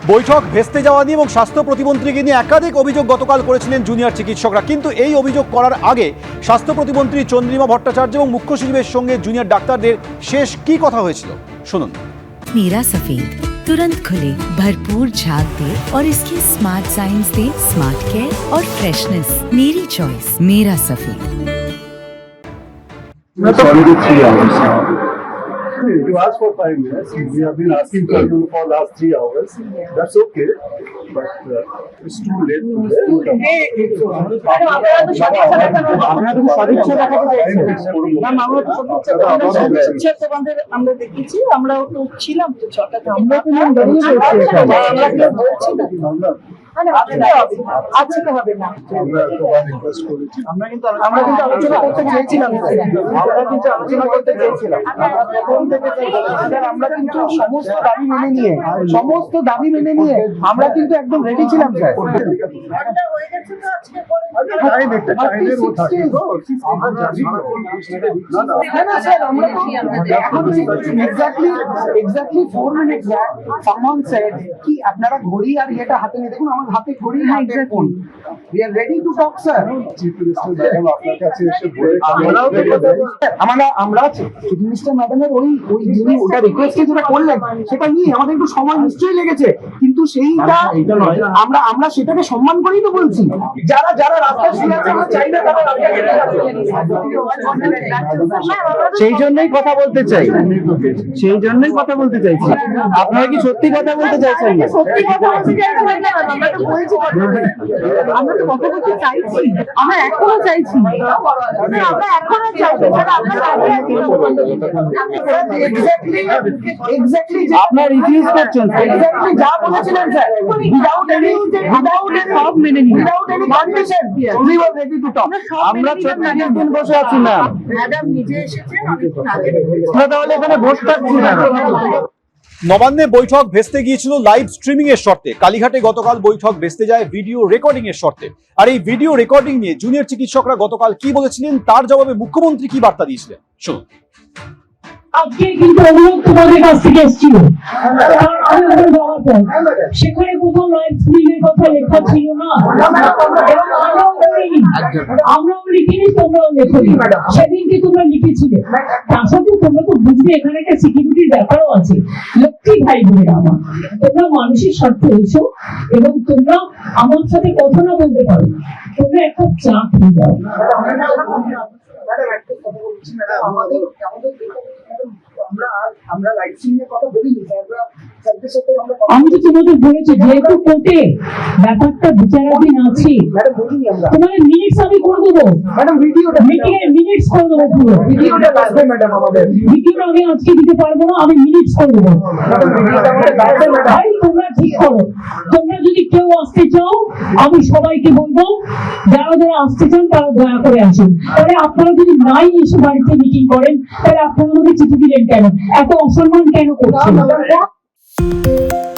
বৈঠক ভেস্তে যাওয়া নিয়ে এবং স্বাস্থ্য প্রতিমন্ত্রীকে নিয়ে একাধিক অভিযোগ গতকাল করেছিলেন জুনিয়র চিকিৎসকরা কিন্তু এই অভিযোগ করার আগে স্বাস্থ্য প্রতিমন্ত্রী চন্দ্রিমা ভট্টাচার্য এবং মুখ্য সচিবের সঙ্গে জুনিয়র ডাক্তারদের শেষ কি কথা হয়েছিল শুনুন नीरा सफेद तुरंत खुले भरपूर झाग दे और इसकी स्मार्ट साइंस दे स्मार्ट केयर और फ्रेशनेस मेरी चॉइस मेरा सफेद Now. You asked for five minutes. We have been asking for you for last three hours. That's okay. But uh, it's too late to আপনারা তো সদিচ্ছা দেখাতে চেয়েছেন। ম্যাম, আমরা তো সদিচ্ছা তোমাদের আমরা দেখেছি আমরাও তো ছিলাম তো ছটাতে আমরা তো ম্যাম বেরিয়ে গেছি আমরা কেউ বলছি না আজকে হবে? না। আমরা তোমার রিকোয়েস্ট করেছি। আমরা কিন্তু আমরা কিন্তু আলোচনা করতে চেয়েছিলাম। আমরা কিন্তু আলোচনা করতে চেয়েছিলাম। আমরা প্রথম থেকে চেয়েছিলাম। স্যার, আমরা কিন্তু সমস্ত দাবি মেনে নিয়ে সমস্ত দাবি মেনে নিয়ে আমরা কিন্তু একদম রেডি ছিলাম স্যার। হয়ে আপনারা ঘড়ি আর ইয়েটা হাতে নিয়ে দেখুন আমার হাতে ঘড়ি হাতে phone we are ready to talk sir. Chief minister madam আপনার কাছে এসে বলে স্যার, আমরা আমরা চিফ মিনিস্টার ম্যাডামের ওই ওই যিনি ওটা রিকোয়েস্টে যেটা করলেন সেটা নিয়ে আমাদের একটু সময় নিশ্চয়ই লেগেছে। কিন্তু সেইটা আমরা আমরা সেটাকে সম্মান করেই তো বলছি। যারা যারা রাস্তায় শুয়ে আছে আমরা চাই না তারা। সেই জন্যই কথা বলতে চাই। সেই জন্যই কথা বলতে চাইছি। আপনারা কি সত্যি কথা বলতে চাইছেন? সত্যি কথা বলতে চাইছি না, আমরা তো বলছি কথা। আমরা তো কথা বলতে চাইছি। আমরা এখনও চাইছি। আমরা এখনও চাইছি। আপনারা রিফিউজ করছেন। এক্স্যাক্টলি যা বলেছিলেন sir without any without any সব মেনে নিন without any condition we were ready to talk আমরা চব্বিশ দিন বসে আছি না ম্যাডাম নিজে এসেছেন অনেকক্ষণ আগে আমরা তাহলে এখানে বসে থাকছি না নবান্নে বৈঠক ভেস্তে গিয়েছিল লাইভ স্ট্রিমিং এর শর্তে। কালীঘাটে গতকাল বৈঠক ভেস্তে যায় ভিডিও রেকর্ডিং এর শর্তে। আর এই ভিডিও রেকর্ডিং নিয়ে জুনিয়র চিকিৎসকরা গতকাল কি বলেছিলেন তার জবাবে মুখ্যমন্ত্রী কি বার্তা দিয়েছিলেন? শুনুন। আজকে কিন্তু অনুরোধ তোমাদের কাছ থেকে এসেছিল। সেখানে কোথাও লাইভ স্ক্রিনের কথা লেখা ছিল না। আমরাও লিখিনি তোমরাও লেখনি। সেদিনকে তোমরা লিখেছিলে? তার সাথে তোমরা তো বুঝবে এখানে একটা সিকিউরিটির ব্যাপারও আছে। লক্ষ্মী ভাই বোনেরা আমার, তোমরা মানুষের স্বার্থে এসো এবং তোমরা আমার সাথে কথা না বলতে পারো। তোমরা একটা চা হয়ে যাও। আমাদের আমাদের আমরা লাইট সিং এর কথা বলিনি আমরা আমরা আমি তো তোমাদের বলেছি যেহেতু কোর্টে ব্যাপারটা বিচারাধীন আছে তোমাদের মিনিটস আমি করে দেবো। মিটিং এর মিনিটস করে দেবো পুরো। ভিডিওটা আমি আজকে দিতে পারব না আমি মিনিটস করে দেবো। ভাই তোমরা ঠিক করো। তোমরা যদি কেউ আসতে চাও আমি সবাইকে বলব যারা যারা আসতে চান তারা দয়া করে আসুন। তাহলে আপনারা যদি নাই এসে বাড়িতে মিটিং করেন তাহলে আপনারা আমাকে চিঠি দিলেন কেন? এত অসম্মান কেন করছেন? thank you